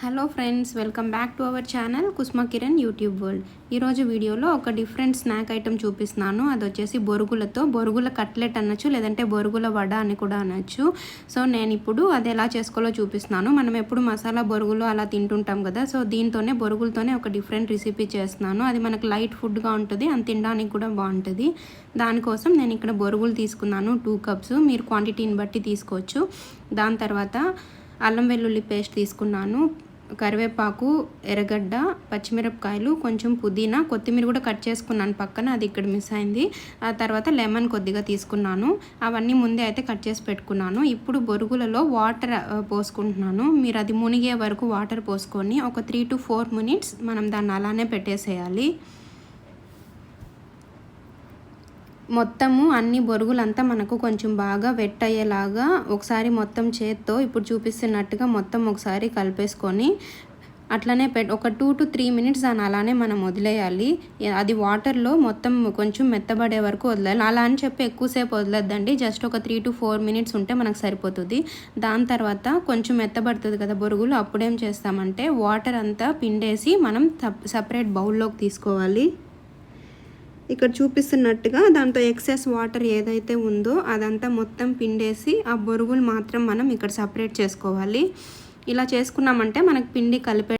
Hello friends welcome back to our channel Kusma Kiran YouTube world. ఈరోజు వీడియోలో ఒక different snack item చూపిస్తున్నాను. అది వచ్చేసి బొరుగులతో బొరుగుల కట్లెట్ అనొచ్చు లేదంటే బొరుగుల వడ అని కూడా అనొచ్చు. సో నేను ఇప్పుడు అది ఎలా చేసుకోవాలో చూపిస్తున్నాను. మనం ఎప్పుడు మసాలా బొరుగులు అలా తింటుంటాం కదా సో దీంతోనే బొరుగులతోనే ఒక డిఫరెంట్ రెసిపీ చేస్తున్నాను. అది మనకు లైట్ ఫుడ్గా ఉంటుంది అది తినడానికి కూడా బాగుంటుంది. దానికోసం నేను ఇక్కడ బొరుగులు తీసుకున్నాను టూ కప్స్. మీరు క్వాంటిటీని బట్టి తీసుకోవచ్చు. దాని తర్వాత అల్లం వెల్లుల్లి పేస్ట్ తీసుకున్నాను. కరివేపాకు ఎర్రగడ్డ పచ్చిమిరపకాయలు కొంచెం పుదీనా కొత్తిమీర కూడా కట్ చేసుకున్నాను పక్కన అది ఇక్కడ మిస్ అయింది. ఆ తర్వాత లెమన్ కొద్దిగా తీసుకున్నాను. అవన్నీ ముందే అయితే కట్ చేసి పెట్టుకున్నాను. ఇప్పుడు బొరుగులలో వాటర్ పోసుకుంటున్నాను. మీరు అది మునిగే వరకు వాటర్ పోసుకొని ఒక త్రీ టు ఫోర్ మినిట్స్ మనం దాన్ని అలానే పెట్టేసేయాలి. మొత్తము అన్ని బొరుగులంతా మనకు కొంచెం బాగా వెట్ అయ్యేలాగా ఒకసారి మొత్తం చేత్తో ఇప్పుడు చూపిస్తున్నట్టుగా మొత్తం ఒకసారి కలిపేసుకొని అట్లనే పెట్ ఒక టూ టు త్రీ మినిట్స్ దాన్ని అలానే మనం వదిలేయాలి. అది వాటర్లో మొత్తం కొంచెం మెత్తబడే వరకు వదిలేయాలి అలా అని చెప్పి ఎక్కువసేపు వదలొద్దండి. జస్ట్ ఒక త్రీ టు ఫోర్ మినిట్స్ ఉంటే మనకు సరిపోతుంది. దాని తర్వాత కొంచెం మెత్తబడుతుంది కదా బొరుగులు అప్పుడేం చేస్తామంటే వాటర్ అంతా పిండేసి మనం సపరేట్ బౌల్లోకి తీసుకోవాలి. ఇక్కడ చూపిస్తున్నట్టుగా దాంతో ఎక్సెస్ వాటర్ ఏదైతే ఉందో అదంతా మొత్తం పిండేసి ఆ బొరుగులు మాత్రం మనం ఇక్కడ సపరేట్ చేసుకోవాలి. ఇలా చేసుకున్నామంటే మనకు పిండి కలిపే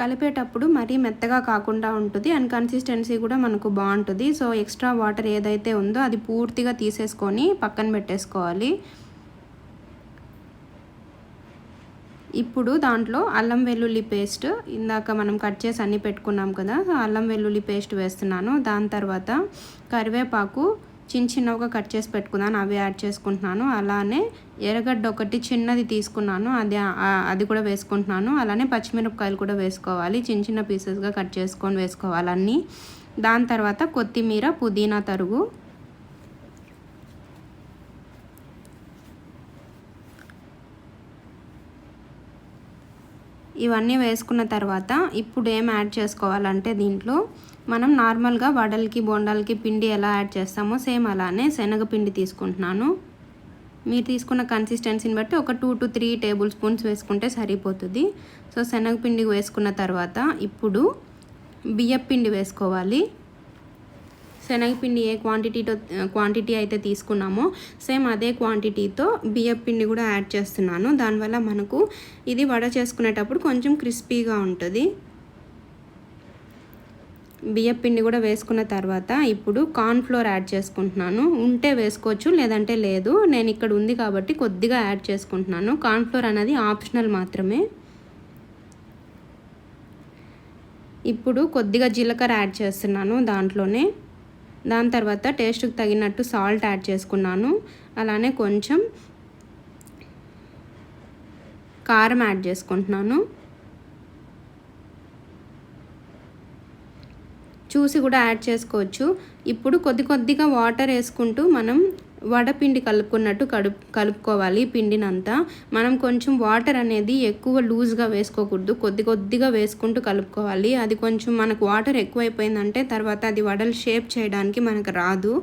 కలిపేటప్పుడు మరీ మెత్తగా కాకుండా ఉంటుంది. అండ్ కన్సిస్టెన్సీ కూడా మనకు బాగుంటుంది. సో ఎక్స్ట్రా వాటర్ ఏదైతే ఉందో అది పూర్తిగా తీసేసుకొని పక్కన పెట్టేసుకోవాలి. ఇప్పుడు దాంట్లో అల్లం వెల్లుల్లి పేస్ట్ ఇందాక మనం కట్ చేసి అన్ని పెట్టుకున్నాం కదా అల్లం వెల్లుల్లి పేస్ట్ వేస్తున్నాను. దాని తర్వాత కరివేపాకు చిన్న చిన్నగా కట్ చేసి పెట్టుకున్నాను అవి యాడ్ చేసుకుంటున్నాను. అలానే ఎర్రగడ్డ ఒకటి చిన్నది తీసుకున్నాను అది అది కూడా వేసుకుంటున్నాను. అలానే పచ్చిమిరపకాయలు కూడా వేసుకోవాలి చిన్న చిన్న పీసెస్గా కట్ చేసుకొని వేసుకోవాలి అన్నీ. దాని తర్వాత కొత్తిమీర పుదీనా తరుగు ఇవన్నీ వేసుకున్న తర్వాత ఇప్పుడు ఏం యాడ్ చేసుకోవాలంటే దీంట్లో మనం నార్మల్గా వడలకి బొండాలకి పిండి ఎలా యాడ్ చేస్తామో సేమ్ అలానే శనగపిండి తీసుకుంటున్నాను. మీరు తీసుకున్న కన్సిస్టెన్సీని బట్టి ఒక two to three tablespoons వేసుకుంటే సరిపోతుంది. సో శనగపిండి వేసుకున్న తర్వాత ఇప్పుడు బియ్యపిండి వేసుకోవాలి. శనగపిండి ఏ క్వాంటిటీతో క్వాంటిటీ అయితే తీసుకున్నామో సేమ్ అదే క్వాంటిటీతో బియ్యం పిండి కూడా యాడ్ చేస్తున్నాను. దానివల్ల మనకు ఇది వడ చేసుకునేటప్పుడు కొంచెం క్రిస్పీగా ఉంటుంది. బియ్యం పిండి కూడా వేసుకున్న తర్వాత ఇప్పుడు కార్న్ఫ్లోర్ యాడ్ చేసుకుంటున్నాను. ఉంటే వేసుకోవచ్చు లేదంటే లేదు. నేను ఇక్కడ ఉంది కాబట్టి కొద్దిగా యాడ్ చేసుకుంటున్నాను. కార్న్ఫ్లోర్ అనేది ఆప్షనల్ మాత్రమే. ఇప్పుడు కొద్దిగా జీలకర్ర యాడ్ చేస్తున్నాను దాంట్లోనే. దాని తర్వాత టేస్ట్కి తగినట్టు సాల్ట్ యాడ్ చేసుకున్నాను. అలానే కొంచెం కారం యాడ్ చేసుకుంటున్నాను. చూసి కూడా యాడ్ చేసుకోవచ్చు. ఇప్పుడు కొద్ది కొద్దిగా వాటర్ వేసుకుంటూ మనం వడపిండి కలుపుకున్నట్టు కడుపు కలుపుకోవాలి పిండినంతా. మనం కొంచెం వాటర్ అనేది ఎక్కువ లూజ్గా వేసుకోకూడదు. కొద్ది కొద్దిగా వేసుకుంటూ కలుపుకోవాలి. అది కొంచెం మనకు వాటర్ ఎక్కువైపోయిందంటే తర్వాత అది వడలు షేప్ చేయడానికి మనకు రాదు.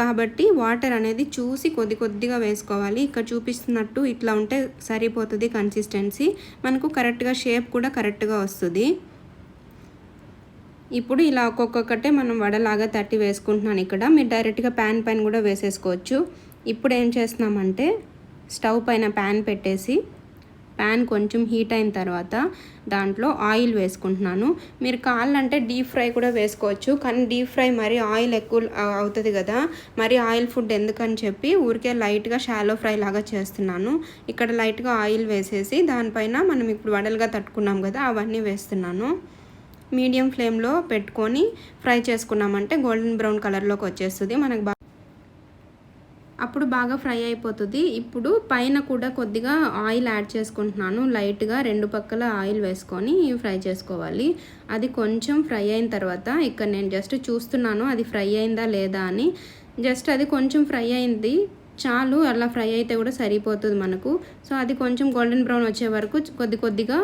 కాబట్టి వాటర్ అనేది చూసి కొద్ది కొద్దిగా వేసుకోవాలి. ఇక్కడ చూపిస్తున్నట్టు ఇట్లా ఉంటే సరిపోతుంది కన్సిస్టెన్సీ. మనకు కరెక్ట్గా షేప్ కూడా కరెక్ట్గా వస్తుంది. ఇప్పుడు ఇలా ఒక్కొక్కటే మనం వడలాగా తట్టి వేసుకుంటున్నాను ఇక్కడ. మీరు డైరెక్ట్గా ప్యాన్ పైన కూడా వేసేసుకోవచ్చు. ఇప్పుడు ఏం చేస్తున్నామంటే స్టవ్ పైన ప్యాన్ పెట్టేసి ప్యాన్ కొంచెం హీట్ అయిన తర్వాత దాంట్లో ఆయిల్ వేసుకుంటున్నాను. మీరు కావాలంటే డీప్ ఫ్రై కూడా వేసుకోవచ్చు. కానీ డీప్ ఫ్రై మరి ఆయిల్ ఎక్కువ అవుతుంది కదా. మరి ఆయిల్ ఫుడ్ ఎందుకని చెప్పి ఊరికే లైట్గా షాలో ఫ్రై లాగా చేస్తున్నాను. ఇక్కడ లైట్గా ఆయిల్ వేసేసి దానిపైన మనం ఇప్పుడు వడలుగా తట్టుకున్నాం కదా అవన్నీ వేస్తున్నాను. మీడియం ఫ్లేమ్లో పెట్టుకొని ఫ్రై చేసుకున్నామంటే గోల్డెన్ బ్రౌన్ కలర్లోకి వచ్చేస్తుంది. మనకు బాగా అప్పుడు బాగా ఫ్రై అయిపోతుంది. ఇప్పుడు పైన కూడా కొద్దిగా ఆయిల్ యాడ్ చేసుకుంటున్నాను. లైట్గా రెండు పక్కల ఆయిల్ వేసుకొని ఫ్రై చేసుకోవాలి. అది కొంచెం ఫ్రై అయిన తర్వాత ఇక్కడ నేను జస్ట్ చూస్తున్నాను అది ఫ్రై అయిందా లేదా అని. జస్ట్ అది కొంచెం ఫ్రై అయింది. చాలు అలా ఫ్రై అయితే కూడా సరిపోతుంది మనకు. సో అది కొంచెం గోల్డెన్ బ్రౌన్ వచ్చే వరకు కొద్ది కొద్దిగా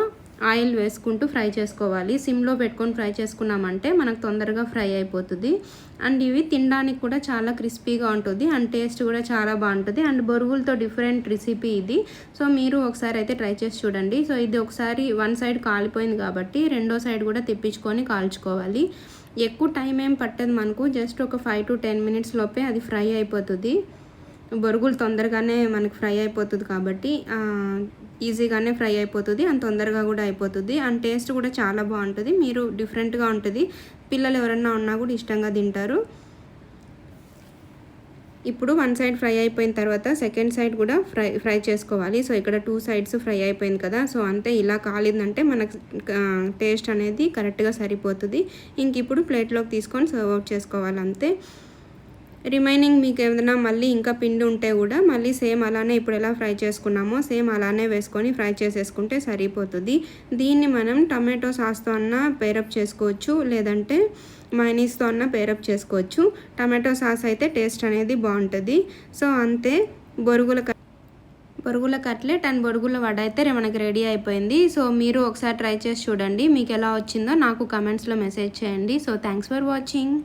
ఆయిల్ వేసుకుంటూ ఫ్రై చేసుకోవాలి. సిమ్లో పెట్టుకొని ఫ్రై చేసుకున్నామంటే మనకు తొందరగా ఫ్రై అయిపోతుంది. అండ్ ఇవి తినడానికి కూడా చాలా క్రిస్పీగా ఉంటుంది. అండ్ టేస్ట్ కూడా చాలా బాగుంటుంది. అండ్ బొరుగులతో డిఫరెంట్ రెసిపీ ఇది. సో మీరు ఒకసారి అయితే ట్రై చేసి చూడండి. సో ఇది ఒకసారి వన్ సైడ్ కాలిపోయింది కాబట్టి రెండో సైడ్ కూడా తెప్పించుకొని కాల్చుకోవాలి. ఎక్కువ టైం ఏం పట్టదు మనకు. జస్ట్ ఒక ఫైవ్ టు టెన్ మినిట్స్ లోపే అది ఫ్రై అయిపోతుంది. బొరుగులు తొందరగానే మనకు ఫ్రై అయిపోతుంది కాబట్టి ఈజీగానే ఫ్రై అయిపోతుంది అండ్ తొందరగా కూడా అయిపోతుంది. అండ్ టేస్ట్ కూడా చాలా బాగుంటుంది. మీరు డిఫరెంట్గా ఉంటుంది. పిల్లలు ఎవరన్నా ఉన్నా కూడా ఇష్టంగా తింటారు. ఇప్పుడు వన్ సైడ్ ఫ్రై అయిపోయిన తర్వాత సెకండ్ సైడ్ కూడా ఫ్రై ఫ్రై చేసుకోవాలి. సో ఇక్కడ టూ సైడ్స్ ఫ్రై అయిపోయింది కదా. సో అంతే ఇలా కాలిందంటే మనకు టేస్ట్ అనేది కరెక్ట్గా సరిపోతుంది. ఇంక ఇప్పుడు ప్లేట్లోకి తీసుకొని సర్వ్ అవుట్ చేసుకోవాలి అంతే. రిమైనింగ్ మీకు ఏదైనా మళ్ళీ ఇంకా పిండి ఉంటే కూడా మళ్ళీ సేమ్ అలానే ఇప్పుడు ఎలా ఫ్రై చేసుకున్నామో సేమ్ అలానే వేసుకొని ఫ్రై చేసేసుకుంటే సరిపోతుంది. దీన్ని మనం టమాటో సాస్తో అన్న పేరప్ చేసుకోవచ్చు లేదంటే మైనీస్తో అన్న పేరప్ చేసుకోవచ్చు. టమాటో సాస్ అయితే టేస్ట్ అనేది బాగుంటుంది. సో అంతే. బొరుగుల బొరుగుల కట్లెట్ అండ్ బొరుగుల వడ అయితే మనకి రెడీ అయిపోయింది. సో మీరు ఒకసారి ట్రై చేసి చూడండి. మీకు ఎలా వచ్చిందో నాకు కమెంట్స్లో మెసేజ్ చేయండి. So thanks for watching